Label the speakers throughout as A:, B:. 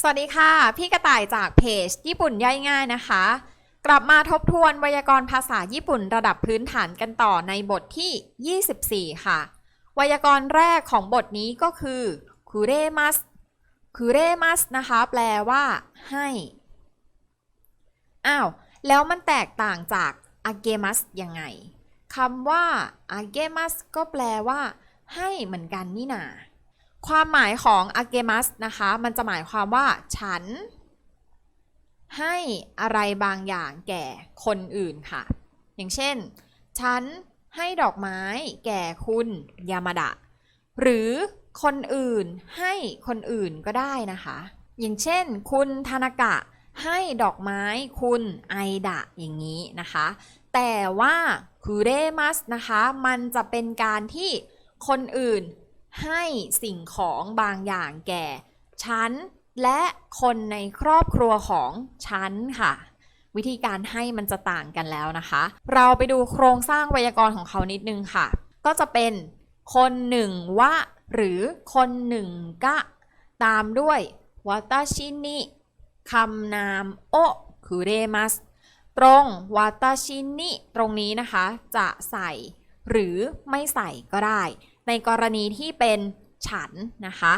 A: สวัสดีค่ะ พี่กระต่ายจากเพจ ญี่ปุ่นย่อยง่ายนะคะ กลับมาทบทวนไวยากรณ์ภาษาญี่ปุ่นระดับพื้นฐานกันต่อในบทที่ 24 ค่ะ ไวยากรณ์แรกของบทนี้ก็คือคุเรมัสคุเรมัสนะคะ แปลว่า ให้ อ้าว แล้วมันแตกต่างจากอาเกมัสยังไงคำว่าอาเกมัสก็แปลว่า ให้เหมือนกันนี่นา ความหมายของ a g e m a s นะคะ มันจะหมายความว่าฉัน ให้อะไรบางอย่างแก่คนอื่นค่ะ อย่างเช่น ฉันให้ดอกไม้แก่คุณยามาดะ หรือคนอื่นให้คนอื่นก็ได้นะคะ อย่างเช่น คุณธนากะให้ดอกไม้คุณไอดะอย่างนี้นะคะ แต่ว่าคูเรมัสนะคะ มันจะเป็นการที่คนอื่น ให้สิ่งของบางอย่างแก่ ฉัน และคนในครอบครัวของฉันค่ะ วิธีการให้มันจะต่างกันแล้วนะคะ เราไปดูโครงสร้างไวยากรณ์ของเขานิดนึงค่ะ ก็จะเป็นคนหนึ่งวะหรือคนหนึ่งกะ ตามด้วยว a ตาชินิคำนามโอคุเรมัสตรงว a ตาชินิตรงนี้นะคะ จะใส่หรือไม่ใส่ก็ได้ ในกรณีที่เป็นฉันนะคะ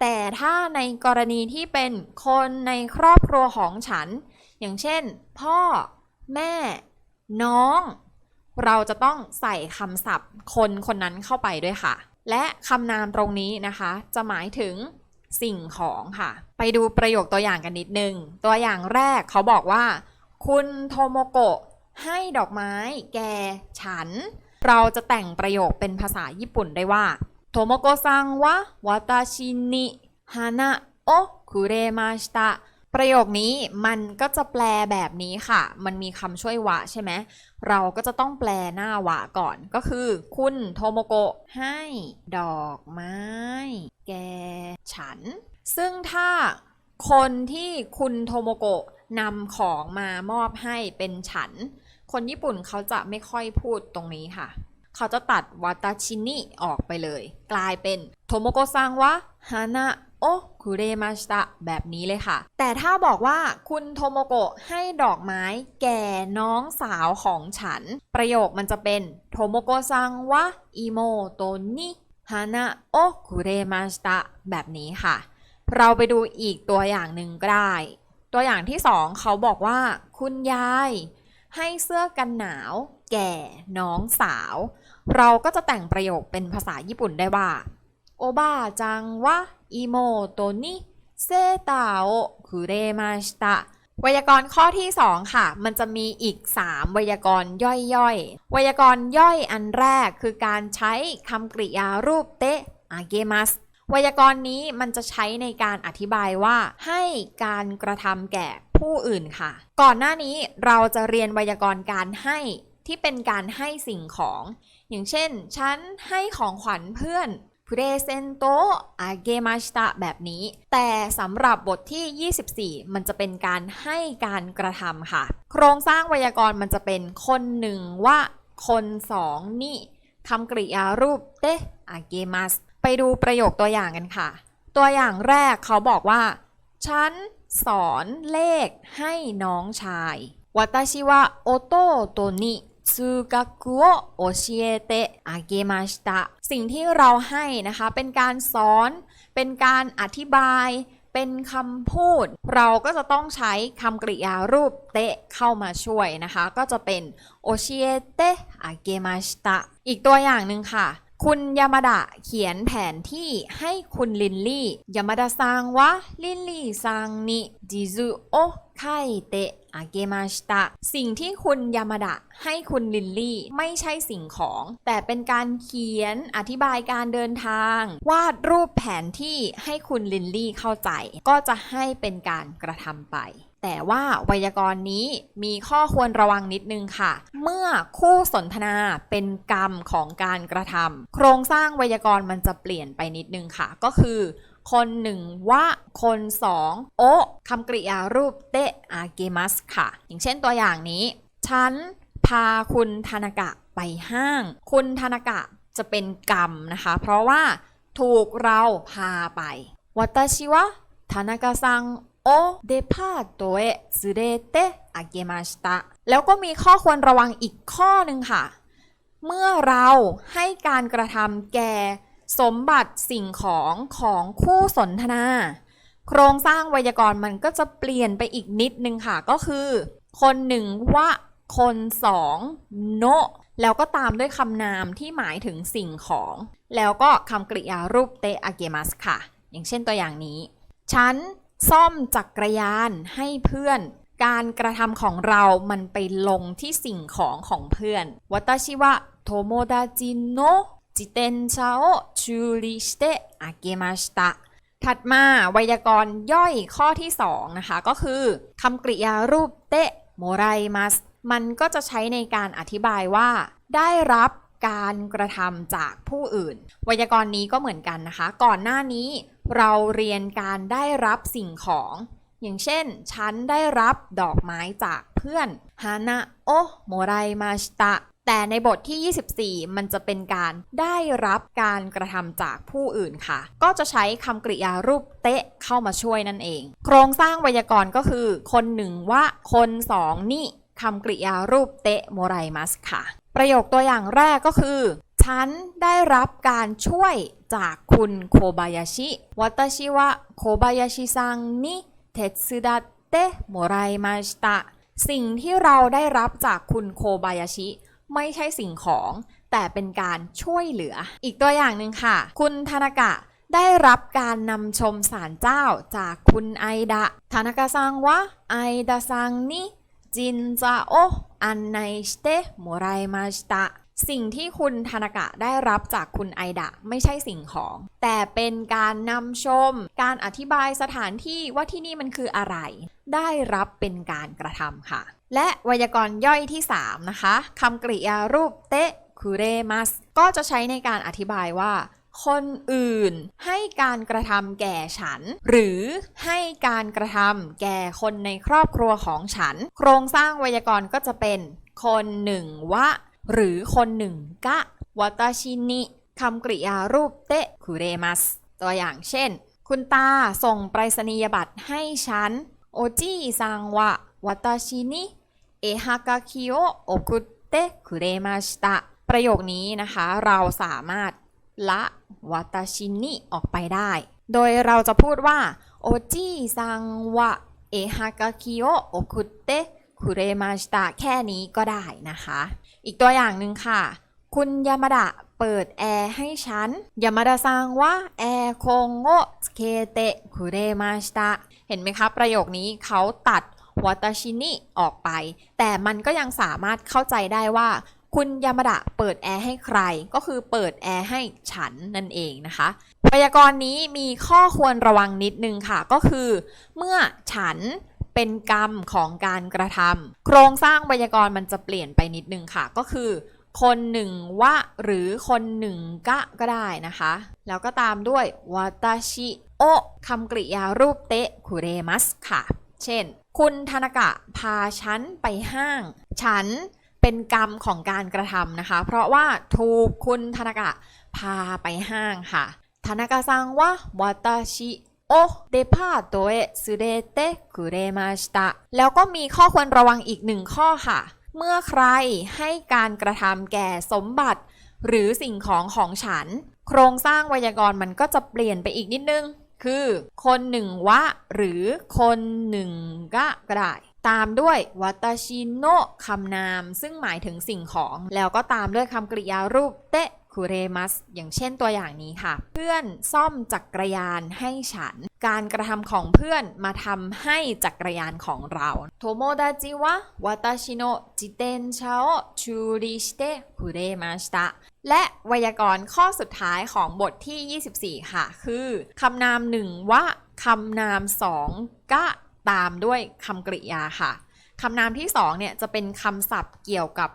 A: แต่ถ้าในกรณีที่เป็นคนในครอบครัวของฉัน อย่างเช่น พ่อ แม่ น้อง เราจะต้องใส่คำศัพท์คนคนนั้นเข้าไปด้วยค่ะ และคำนามตรงนี้นะคะ จะหมายถึงสิ่งของค่ะ ไปดูประโยคตัวอย่างกันนิดนึง ตัวอย่างแรกเขาบอกว่า คุณโทโมโกะให้ดอกไม้แก่ฉัน เราจะแต่งประโยคเป็นภาษาญี่ปุ่นได้ว่าโทโมโกซังวะวาตาชินิฮานะโอคุเรมาชิตะประโยคนี้มันก็จะแปลแบบนี้ค่ะ มันมีคำช่วยวะใช่ไหม เราก็จะต้องแปลหน้าวะก่อน ก็คือ คุณโทโมโกะให้ดอกไม้ แกฉัน ซึ่งถ้าคนที่คุณโทโมโกะนำของมามอบให้เป็นฉัน คนญี่ปุ่นเขาจะไม่ค่อยพูดตรงนี้ค่ะ เขาจะตัดวาตาชินิออกไปเลย กลายเป็นโทโมโกซังวะฮานะโอคุเรมาชิตะแบบนี้เลยค่ะ แต่ถ้าบอกว่าคุณโทโมโกะให้ดอกไม้แก่น้องสาวของฉัน ประโยคมันจะเป็นโทโมโกซังวะอิโมโตนิฮานะโอคุเรมาชิตะแบบนี้ค่ะ เราไปดูอีกตัวอย่างหนึ่งก็ได้ ตัวอย่างที่สองเขาบอกว่า คุณยาย ให้เสื้อกันหนาว แก่ น้องสาว เราก็จะแต่งประโยคเป็นภาษาญี่ปุ่นได้ว่าโอบาจังวะอิโมโตนิเซตาโอคุเรมาชิตะไวยากรณ์ข้อที่ 2 ค่ะ มันจะมีอีก 3 ไวยากรณ์ย่อยๆ ไวยากรณ์ย่อยอันแรกคือการใช้คำกริยารูปเตะอาเกมัสไวยากรณ์นี้มันจะใช้ในการอธิบายว่าให้การกระทำแก่ ผู้อื่นค่ะ ก่อนหน้านี้เราจะเรียนไวยากรณ์การให้ที่เป็นการให้สิ่งของ อย่างเช่น ฉันให้ของขวัญเพื่อนพรเซนโตอาเกมาชตะแบบนี้ แต่สำหรับบทที่ 24 มันจะเป็นการให้การกระทำค่ะ โครงสร้างไวยากรณ์มันจะเป็นคนหนึ่งว่า คนสองนี่คำกริยารูปเตอาเกมัสไปดูประโยคตัวอย่างกันค่ะ ตัวอย่างแรกเขาบอกว่า ฉัน สอนเลขให้น้องชาย私は弟に数学を教えてあげましたสิ่งที่เราให้นะคะ เป็นการสอน เป็นการอธิบาย เป็นคำพูด เราก็จะต้องใช้คำกริยารูปเตะเข้ามาช่วยนะคะ ก็จะเป็นโอชิเอเตะอาเกมาชิตะอีกตัวอย่างหนึ่งค่ะ คุณยามาดะเขียนแผนที่ให้คุณลินลี่ ยามาดะซังวะลินลี่ซังนิจิซุโอไคเตะอาเกมาชิตะสิ่งที่คุณยามาดะให้คุณลินลี่ไม่ใช่สิ่งของ แต่เป็นการเขียนอธิบายการเดินทาง วาดรูปแผนที่ให้คุณลินลี่เข้าใจ ก็จะให้เป็นการกระทำไป แต่ว่าไวยากรณ์นี้มีข้อควรระวังนิดนึงค่ะ เมื่อคู่สนทนาเป็นกรรมของการกระทำโครงสร้างไวยากรณ์มันจะเปลี่ยนไปนิดนึงค่ะ ก็คือ คนหนึ่งว่าคนสองโอคำกริยารูปเตะอาเกมัสค่ะ อย่างเช่นตัวอย่างนี้ ฉันพาคุณธนกะไปห้าง คุณธนกะจะเป็นกรรมนะคะ เพราะว่าถูกเราพาไปวัตชิวะ โอเดพาโตเอะซูเรเตะอาเกมาชตะแล้วก็มีข้อควรระวังอีกข้อหนึ่งค่ะ เมื่อเราให้การกระทำแก่สมบัติสิ่งของของคู่สนทนา โครงสร้างไวยากรณ์มันก็จะเปลี่ยนไปอีกนิดนึงค่ะ ก็คือ คนหนึ่งว่าคนสองโนแล้วก็ตามด้วยคำนามที่หมายถึงสิ่งของ แล้วก็คำกริยารูปเตะอาเกมัสค่ะ อย่างเช่นตัวอย่างนี้ ฉัน ซ่อมจักรยานให้เพื่อน การกระทำของเรามันไปลงที่สิ่งของของเพื่อนวาตาชิวะโทโมดาจิโนจิเตนชาโอชูริสเตอาเกมาชิตะถัดมาไวยากรณ์ย่อยข้อที่2นะคะก็คือคำกริยารูปเตะโมไรมัสมันก็จะใช้ในการอธิบายว่า ได้รับ การกระทำจากผู้อื่น ไวยากรณ์นี้ก็เหมือนกันนะคะ ก่อนหน้านี้เราเรียนการได้รับสิ่งของ อย่างเช่น ฉันได้รับดอกไม้จากเพื่อนฮานาโอโมไรมาชิตะแต่ในบทที่ 24 มันจะเป็นการได้รับการกระทำจากผู้อื่นค่ะ ก็จะใช้คำกริยารูปเตะเข้ามาช่วยนั่นเอง โครงสร้างไวยากรณ์ก็คือ คนหนึ่งว่าคนสองนี่คำกริยารูปเตะโมไรมัสค่ะประโยคตัวอย่างแรกก็คือ ฉันได้รับการช่วยจากคุณโคบายาชิวัตชิวะโคบายาชิซังนิเทสึดะเตะโมไรมาชตะสิ่งที่เราได้รับจากคุณโคบายาชิ ไม่ใช่สิ่งของ แต่เป็นการช่วยเหลือ อีกตัวอย่างหนึ่งค่ะ คุณธนากะได้รับการนำชมศาลเจ้าจากคุณไอดะธนากะซังวะไอดะซังนิ จินจาโออันไนสเตโมไรมาชิตะสิ่งที่คุณธนากะได้รับจากคุณไอดะไม่ใช่สิ่งของ แต่เป็นการนำชม การอธิบายสถานที่ว่าที่นี่มันคืออะไร ได้รับเป็นการกระทำค่ะ และไวยากรณ์ย่อยที่ 3 นะคะคำกริยารูปเตะคูเรมัสก็จะใช้ในการอธิบายว่า คนอื่นให้การกระทำแก่ฉัน หรือให้การกระทำแก่คนในครอบครัวของฉัน โครงสร้างไวยากรณ์ก็จะเป็น คนหนึ่งวะ หรือคนหนึ่งกะวาตชินิคำกริยารูปเตะคูเรมัส ตัวอย่างเช่น คุณตาส่งไปรษณียบัตรให้ฉัน โอจิซังวะวาตชินิเอฮากาคิโอโอคุเตะคุเรมาชิตะประโยคนี้นะคะ เราสามารถ ละวาตาชินิออกไปได้ โดยเราจะพูดว่าโอจิซังวะเอฮากาคิโอโอคุเตะคุเรมาชิตะแค่นี้ก็ได้นะคะ อีกตัวอย่างหนึ่งค่ะ คุณยามาดะเปิดแอร์ให้ฉันยามาดะซังว่าแอร์คงโงสเคเตะคุเรมาชิตะเห็นไหมคะประโยคนี้เขาตัดวาตาชินิออกไป แต่มันก็ยังสามารถเข้าใจได้ว่า คุณยามาดะเปิดแอร์ให้ใคร ก็คือเปิดแอร์ให้ฉันนั่นเองนะคะพยากรณ์นี้มีข้อควรระวังนิดนึงค่ะ ก็คือ เมื่อฉันเป็นกรรมของการกระทำโครงสร้างไวยากรณ์มันจะเปลี่ยนไปนิดนึงค่ะ ก็คือ คนหนึ่งวะหรือคนหนึ่งกะก็ได้นะคะ แล้วก็ตามด้วยวาตาชิโอคำกริยารูปเตะคุเรมัสค่ะ เช่น คุณธนกะพาฉันไปห้าง ฉัน เป็นกรรมของการกระทำนะคะ เพราะว่าถูกคุณธนากะพาไปห้างค่ะธนากะซังว่าวาตชิโอเดพาโตเอะสุเดเตะคุเรมาชตะแล้วก็มีข้อควรระวังอีกหนึ่งข้อค่ะ เมื่อใครให้การกระทำแก่สมบัติ หรือสิ่งของของฉัน โครงสร้างไวยากรณ์มันก็จะเปลี่ยนไปอีกนิดนึง คือ คนหนึ่งวะ หรือคนหนึ่งกะก็ได้ ตามด้วยวาตชิโนะคำนาม ซึ่งหมายถึงสิ่งของ แล้วก็ตามด้วยคำกริยารูปเตะคุเรมัส อย่างเช่นตัวอย่างนี้ค่ะ เพื่อนซ่อมจักรยานให้ฉัน การกระทำของเพื่อนมาทำให้จักรยานของเราโทโมดาจิวะวาตชิโนะจิเตนชาโอชูริสเตคุเรมาชิตะและไวยากรณ์ข้อสุดท้ายของบทที่ 24 ค่ะ คือคำนามหนึ่งว่าคำนามสองกะ ตามด้วยคำกริยาค่ะคำนามที่สองเนี่ยจะเป็นคำศัพท์เกี่ยวกับ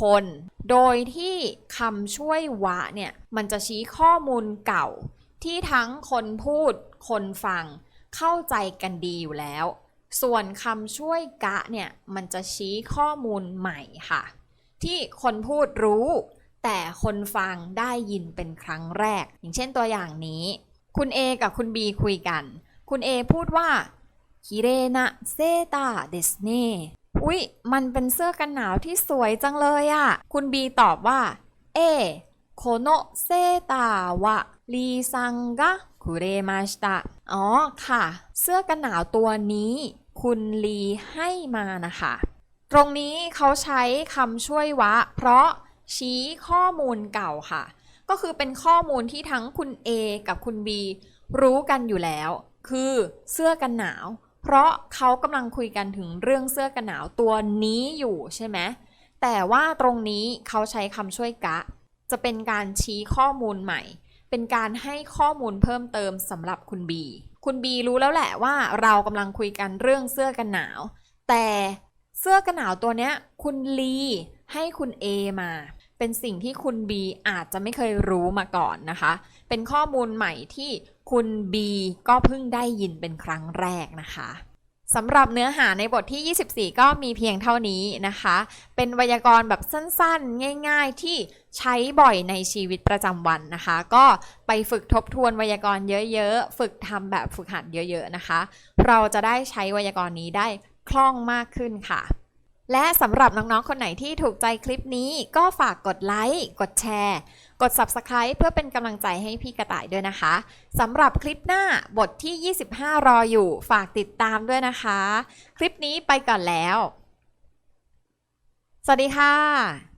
A: คน โดยที่คำช่วยวะเนี่ยมันจะชี้ข้อมูลเก่า ที่ทั้งคนพูด คนฟัง เข้าใจกันดีอยู่แล้ว ส่วนคำช่วยกะเนี่ยมันจะชี้ข้อมูลใหม่ค่ะ ที่คนพูดรู้ แต่คนฟังได้ยินเป็นครั้งแรก อย่างเช่นตัวอย่างนี้ คุณ A กับคุณ B คุยกัน คุณเอพูดว่า คิเรนะเซตาเดสเนอุ๊ย มันเป็นเสื้อกันหนาวที่สวยจังเลยอะคุณบีตอบว่า เอโคโนเซตาวะรีซังกะคุเรมาชิตะอ๋อค่ะ เสื้อกันหนาวตัวนี้ คุณลีให้มานะคะ ตรงนี้เขาใช้คำช่วยวะ เพราะชี้ข้อมูลเก่าค่ะ ก็คือเป็นข้อมูลที่ทั้งคุณ A กับคุณ B รู้กันอยู่แล้ว คือเสื้อกันหนาว เพราะเขากำลังคุยกันถึงเรื่องเสื้อกันหนาวตัวนี้อยู่ใช่ไหมแต่ว่าตรงนี้เขาใช้คำช่วยกะ จะเป็นการชี้ข้อมูลใหม่ เป็นการให้ข้อมูลเพิ่มเติมสำหรับคุณ B คุณ B รู้แล้วแหละว่าเรากำลังคุยกันเรื่องเสื้อกันหนาว แต่เสื้อกันหนาวตัวเนี้ยคุณลีให้คุณ A มา เป็นสิ่งที่คุณ B อาจจะไม่เคยรู้มาก่อนนะคะ เป็นข้อมูลใหม่ที่คุณ B ก็เพิ่งได้ยินเป็นครั้งแรกนะคะสำหรับเนื้อหาในบทที่ 24 ก็มีเพียงเท่านี้นะคะ เป็นไวยากรณ์แบบสั้นๆ ง่ายๆ ที่ใช้บ่อยในชีวิตประจำวันนะคะ ก็ไปฝึกทบทวนไวยากรณ์เยอะๆ ฝึกทำแบบฝึกหัดเยอะๆ นะคะ เราจะได้ใช้ไวยากรณ์นี้ได้คล่องมากขึ้นค่ะ และสำหรับน้องๆ คนไหนที่ถูกใจคลิปนี้ก็ฝากกดไลค์ กดแชร์ กด Subscribe เพื่อเป็นกำลังใจให้พี่กระต่ายด้วยนะคะสำหรับคลิปหน้าบทที่ 25 รออยู่ ฝากติดตามด้วยนะคะ คลิปนี้ไปก่อนแล้ว สวัสดีค่ะ